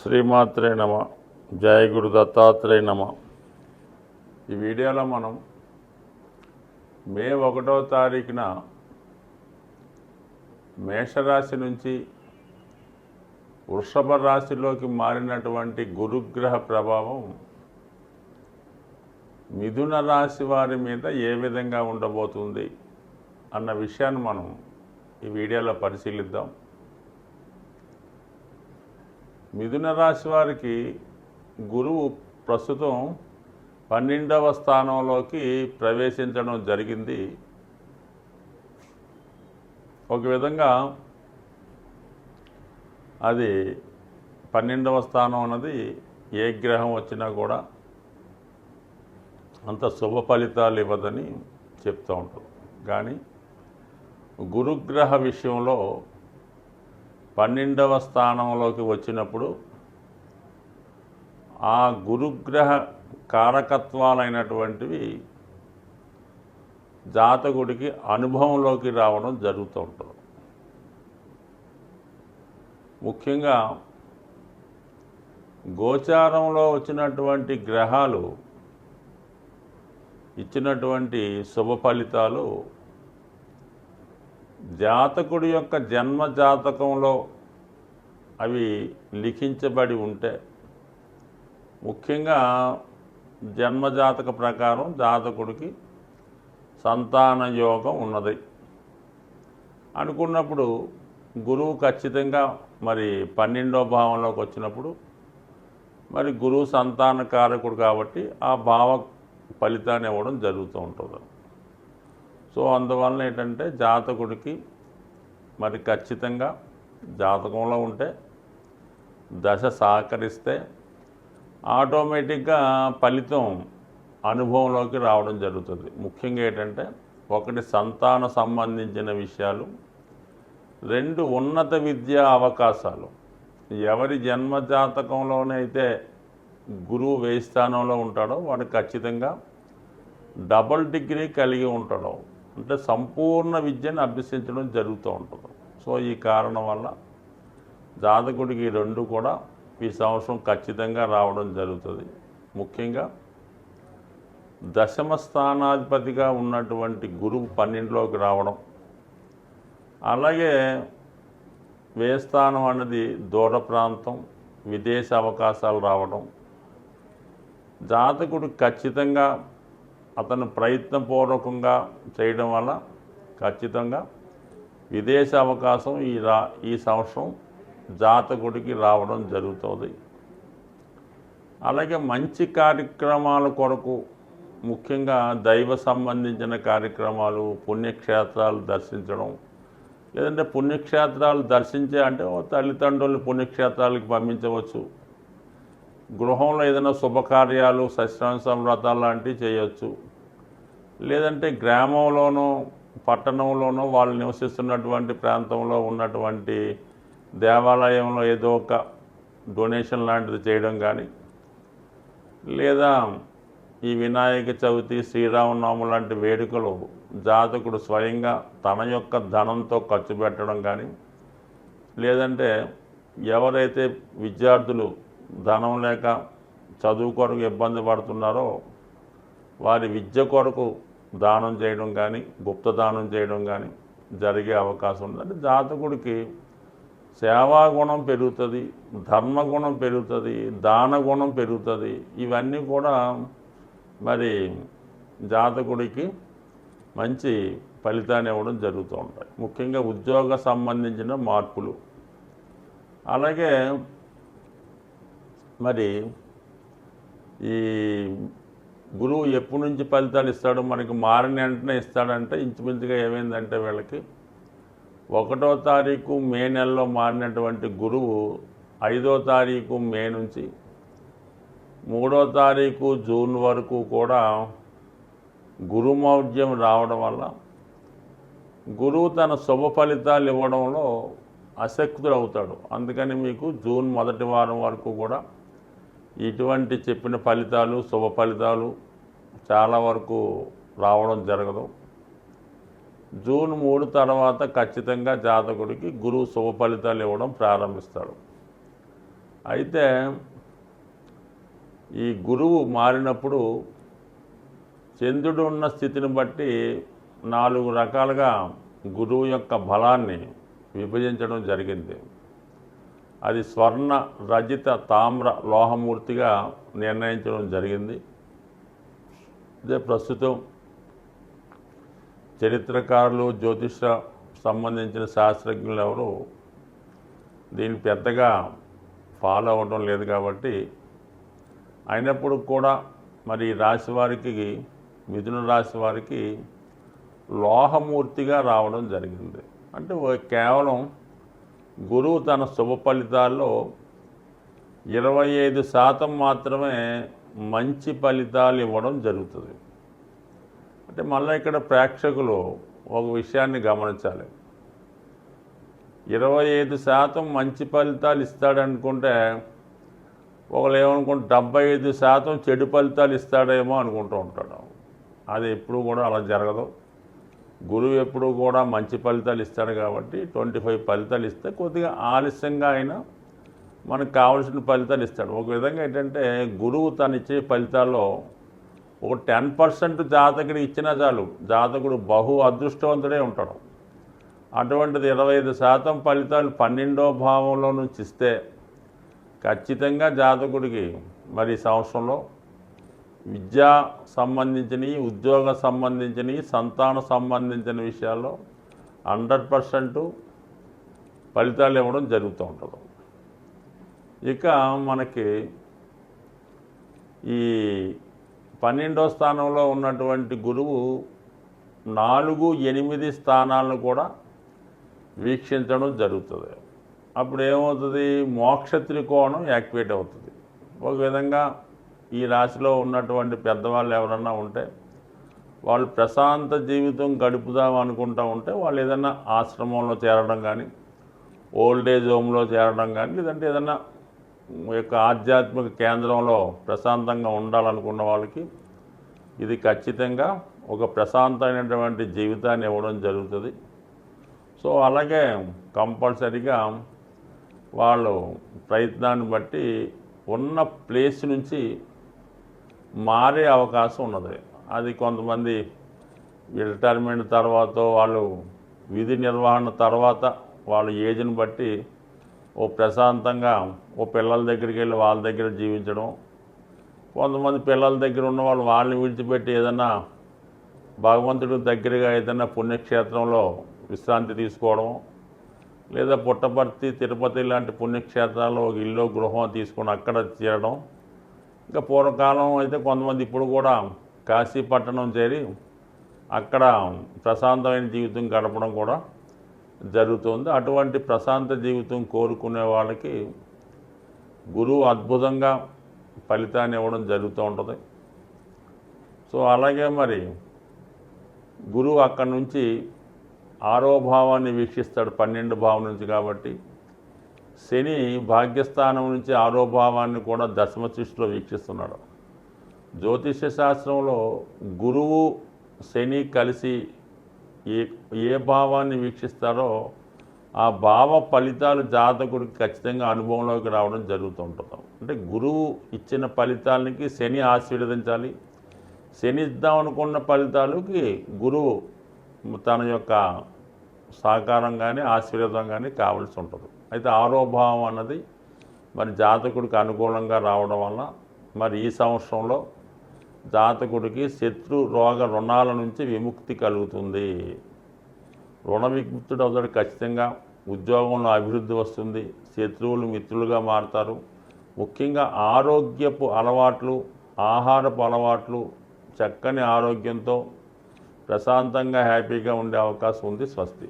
శ్రీమాత్రే నమ. జయ గురు దత్తాత్రేయ నమ. ఈ వీడియోలో మనం మే ఒకటో తారీఖున మేషరాశి నుంచి వృషభ రాశిలోకి మారినటువంటి గురుగ్రహ ప్రభావం మిథున రాశి వారి మీద ఏ విధంగా ఉండబోతుంది అన్న విషయాన్ని మనం ఈ వీడియోలో పరిశీలిద్దాం. మిథున రాశి వారికి గురువు ప్రస్తుతం పన్నెండవ స్థానంలోకి ప్రవేశించడం జరిగింది. ఒక విధంగా అది పన్నెండవ స్థానం అన్నది ఏ గ్రహం వచ్చినా కూడా అంత శుభ ఫలితాలు ఇవ్వదని చెప్తూ ఉంటారు కానీ గురుగ్రహ విషయంలో పన్నెండవ స్థానంలోకి వచ్చినప్పుడు ఆ గురుగ్రహ కారకత్వాలైనటువంటివి జాతకుడికి అనుభవంలోకి రావడం జరుగుతూ ఉంటుంది. ముఖ్యంగా గోచారంలో వచ్చినటువంటి గ్రహాలు ఇచ్చినటువంటి శుభ ఫలితాలు జాతకుడి యొక్క జన్మ జాతకంలో అవి లిఖించబడి ఉంటే ముఖ్యంగా జన్మ జాతక ప్రకారం జాతకుడికి సంతాన యోగం ఉన్నది. అనుకున్నప్పుడు గురువు ఖచ్చితంగా మరి పన్నెండో భావంలోకి వచ్చినప్పుడు మరి గురువు సంతాన కారకుడు కాబట్టి ఆ భావ ఫలితాన్ని ఇవ్వడం జరుగుతూ ఉంటుంది. సో అందువలన ఏంటంటే జాతకుడికి మరి ఖచ్చితంగా జాతకంలో ఉంటే దశ సహకరిస్తే ఆటోమేటిక్గా ఫలితం అనుభవంలోకి రావడం జరుగుతుంది. ముఖ్యంగా ఏంటంటే ఒకటి సంతాన సంబంధించిన విషయాలు రెండు ఉన్నత విద్యా అవకాశాలు. ఎవరి జన్మ జాతకంలోనైతే గురువు వేయి స్థానంలో ఉంటాడో వాడు ఖచ్చితంగా డబల్ డిగ్రీ కలిగి ఉంటాడు అంటే సంపూర్ణ విద్యను అభ్యసించడం జరుగుతూ ఉంటుంది. సో ఈ కారణం వల్ల జాతకుడికి రెండు కూడా ఈ సంవత్సరం ఖచ్చితంగా రావడం జరుగుతుంది. ముఖ్యంగా దశమ స్థానాధిపతిగా ఉన్నటువంటి గురువు పన్నెండులోకి రావడం అలాగే వేస్థానం అన్నది దూర ప్రాంతం విదేశ అవకాశాలు రావడం జాతకుడు ఖచ్చితంగా అతను ప్రయత్నపూర్వకంగా చేయడం వల్ల ఖచ్చితంగా విదేశ అవకాశం ఈ రా ఈ సంవత్సరం జాతకుడికి రావడం జరుగుతుంది. అలాగే మంచి కార్యక్రమాల కొరకు ముఖ్యంగా దైవ సంబంధించిన కార్యక్రమాలు పుణ్యక్షేత్రాలు దర్శించడం. లేదంటే పుణ్యక్షేత్రాలు దర్శించే అంటే తల్లిదండ్రులు పుణ్యక్షేత్రాలకు పంపించవచ్చు. గృహంలో ఏదైనా శుభకార్యాలు సస్యాంశం వ్రతాలు లాంటివి చేయవచ్చు లేదంటే గ్రామంలోనో పట్టణంలోనో వాళ్ళు నివసిస్తున్నటువంటి ప్రాంతంలో ఉన్నటువంటి దేవాలయంలో ఏదో ఒక డొనేషన్ లాంటిది చేయడం కానీ లేదా ఈ వినాయక చవితి శ్రీరామనవమి లాంటి వేడుకలు జాతకుడు స్వయంగా తన యొక్క ధనంతో ఖర్చు పెట్టడం కానీ లేదంటే ఎవరైతే విద్యార్థులు ధనం లేక చదువు కొరకు ఇబ్బంది పడుతున్నారో వారి విద్య కొరకు దానం చేయడం కానీ గుప్త దానం చేయడం కానీ జరిగే అవకాశం ఉంది అంటే జాతకుడికి సేవా గుణం పెరుగుతుంది ధర్మగుణం పెరుగుతుంది దాన గుణం పెరుగుతుంది ఇవన్నీ కూడా మరి జాతకుడికి మంచి ఫలితాన్ని ఇవ్వడం జరుగుతూ ఉంటాయి. ముఖ్యంగా ఉద్యోగ సంబంధించిన మార్పులు. అలాగే మరి ఈ గురువు ఎప్పటి నుంచి ఫలితాలు ఇస్తాడు మనకి మారిన వెంటనే ఇస్తాడంటే ఇంచుమించుగా ఏమైందంటే వీళ్ళకి ఒకటో తారీఖు మే నెలలో మారినటువంటి గురువు ఐదో తారీఖు మే నుంచి మూడో తారీఖు జూన్ వరకు కూడా గురుమౌఢ్యం రావడం వల్ల గురువు తన శుభ ఫలితాలు ఇవ్వడంలో అశక్తుడు అవుతాడు అందుకని మీకు జూన్ మొదటి వారం వరకు కూడా ఇటువంటి చెప్పిన ఫలితాలు శుభ ఫలితాలు చాలా వరకు రావడం జరగదు. జూన్ మూడు తర్వాత ఖచ్చితంగా జాతకుడికి గురువు శుభ ఫలితాలు ఇవ్వడం ప్రారంభిస్తాడు. అయితే ఈ గురువు మారినప్పుడు చంద్రుడు ఉన్న స్థితిని బట్టి నాలుగు రకాలుగా గురువు యొక్క బలాన్ని విభజించడం జరిగింది. అది స్వర్ణ రజిత తామ్ర లోహమూర్తిగా నిర్ణయించడం జరిగింది. ఇదే ప్రస్తుతం చరిత్రకారులు జ్యోతిష సంబంధించిన శాస్త్రజ్ఞులు ఎవరు దీన్ని పెద్దగా ఫాలో అవ్వడం లేదు కాబట్టి అయినప్పుడు కూడా మరి రాశి వారికి మిథున రాశి వారికి లోహమూర్తిగా రావడం జరిగింది. అంటే కేవలం గురువు తన శుభ ఫలితాల్లో ఇరవై ఐదు శాతం మాత్రమే మంచి ఫలితాలు ఇవ్వడం జరుగుతుంది. అంటే మళ్ళీ ఇక్కడ ప్రేక్షకులు ఒక విషయాన్ని గమనించాలి. ఇరవై ఐదు శాతం మంచి ఫలితాలు ఇస్తాడనుకుంటే ఒకళ్ళు ఏమనుకుంటే డెబ్బై ఐదు శాతం చెడు ఫలితాలు ఇస్తాడేమో అనుకుంటూ ఉంటాడు. అది ఎప్పుడు కూడా అలా జరగదు. గురువు ఎప్పుడు కూడా మంచి ఫలితాలు ఇస్తాడు కాబట్టి ట్వంటీ ఫైవ్ ఫలితాలు ఇస్తే కొద్దిగా ఆలస్యంగా అయినా మనకు కావాల్సిన ఫలితాలు ఇస్తాడు. ఒక విధంగా ఏంటంటే గురువు తను ఇచ్చే ఫలితాల్లో ఒక టెన్ పర్సెంట్ జాతకుడికి ఇచ్చినా చాలు. జాతకుడు బహు అదృష్టవంతుడే ఉంటాడు. అటువంటిది ఇరవై ఐదు శాతం ఫలితాలు పన్నెండో భావంలో నుంచి ఇస్తే ఖచ్చితంగా జాతకుడికి మరి సంవత్సరంలో విద్యా సంబంధించినవి ఉద్యోగ సంబంధించినవి సంతాన సంబంధించిన విషయాల్లో హండ్రెడ్ పర్సెంట్ ఫలితాలు ఇవ్వడం జరుగుతూ ఉంటుంది. ఇక మనకి ఈ పన్నెండో స్థానంలో ఉన్నటువంటి గురువు నాలుగు ఎనిమిది స్థానాలను కూడా వీక్షించడం జరుగుతుంది. అప్పుడు ఏమవుతుంది? మోక్ష త్రికోణం యాక్టివేట్ అవుతుంది. ఒక విధంగా ఈ రాశిలో ఉన్నటువంటి పెద్దవాళ్ళు ఎవరన్నా ఉంటే వాళ్ళు ప్రశాంత జీవితం గడుపుదాం అనుకుంటా ఉంటే వాళ్ళు ఏదైనా ఆశ్రమంలో చేరడం కానీ ఓల్డ్ ఏజ్ హోమ్లో చేరడం కానీ లేదంటే ఏదైనా యొక్క ఆధ్యాత్మిక కేంద్రంలో ప్రశాంతంగా ఉండాలనుకున్న వాళ్ళకి ఇది ఖచ్చితంగా ఒక ప్రశాంతమైనటువంటి జీవితాన్ని ఇవ్వడం జరుగుతుంది. సో అలాగే కంపల్సరీగా వాళ్ళు ప్రయత్నాన్ని బట్టి ఉన్న ప్లేస్ నుంచి మారే అవకాశం ఉన్నది. అది కొంతమంది రిటైర్మెంట్ తర్వాత వాళ్ళు విధి నిర్వహణ తర్వాత వాళ్ళ ఏజ్ని బట్టి ఓ ప్రశాంతంగా ఓ పిల్లల దగ్గరికి వెళ్ళి వాళ్ళ దగ్గర జీవించడం కొంతమంది పిల్లల దగ్గర ఉన్న వాళ్ళు వాళ్ళని విడిచిపెట్టి ఏదైనా భగవంతుడి దగ్గరగా ఏదైనా పుణ్యక్షేత్రంలో విశ్రాంతి తీసుకోవడం లేదా పుట్టపర్తి తిరుపతి లాంటి పుణ్యక్షేత్రాల్లో ఒక ఇల్లు గృహం తీసుకొని అక్కడ చేరడం ఇంకా పూర్వకాలం అయితే కొంతమంది ఇప్పుడు కూడా కాశీపట్టణం చేరి అక్కడ ప్రశాంతమైన జీవితం గడపడం కూడా జరుగుతుంది. అటువంటి ప్రశాంత జీవితం కోరుకునే వాళ్ళకి గురువు అద్భుతంగా ఫలితాన్ని ఇవ్వడం జరుగుతూ ఉంటుంది. సో అలాగే మరి గురువు అక్కడి నుంచి ఆరో భావాన్ని వీక్షిస్తాడు పన్నెండు భావం నుంచి కాబట్టి శని భాగ్యస్థానం నుంచి ఆరో భావాన్ని కూడా దశమ సృష్టిలో వీక్షిస్తున్నాడు. జ్యోతిష్య శాస్త్రంలో గురువు శని కలిసి ఏ ఏ భావాన్ని వీక్షిస్తారో ఆ భావ ఫలితాలు జాతకుడికి ఖచ్చితంగా అనుభవంలోకి రావడం జరుగుతూ ఉంటుంది. అంటే గురువు ఇచ్చిన ఫలితాలకి శని ఆశీర్వదించాలి. శని ఇద్దాం అనుకున్న ఫలితాలకి గురువు తన యొక్క సహకారం కానీ ఆశీర్వాదం కానీ కావాల్సి ఉంటుంది. అయితే ఆరోభావం అన్నది మరి జాతకుడికి అనుకూలంగా రావడం వల్ల మరి ఈ సంవత్సరంలో జాతకుడికి శత్రు రోగ రుణాల నుంచి విముక్తి కలుగుతుంది. రుణ విముక్తుడు అవుతాడు ఖచ్చితంగా. ఉద్యోగంలో అభివృద్ధి వస్తుంది. శత్రువులు మిత్రులుగా మారుతారు. ముఖ్యంగా ఆరోగ్యపు అలవాట్లు ఆహారపు అలవాట్లు చక్కని ఆరోగ్యంతో ప్రశాంతంగా హ్యాపీగా ఉండే అవకాశం ఉంది స్వస్తి.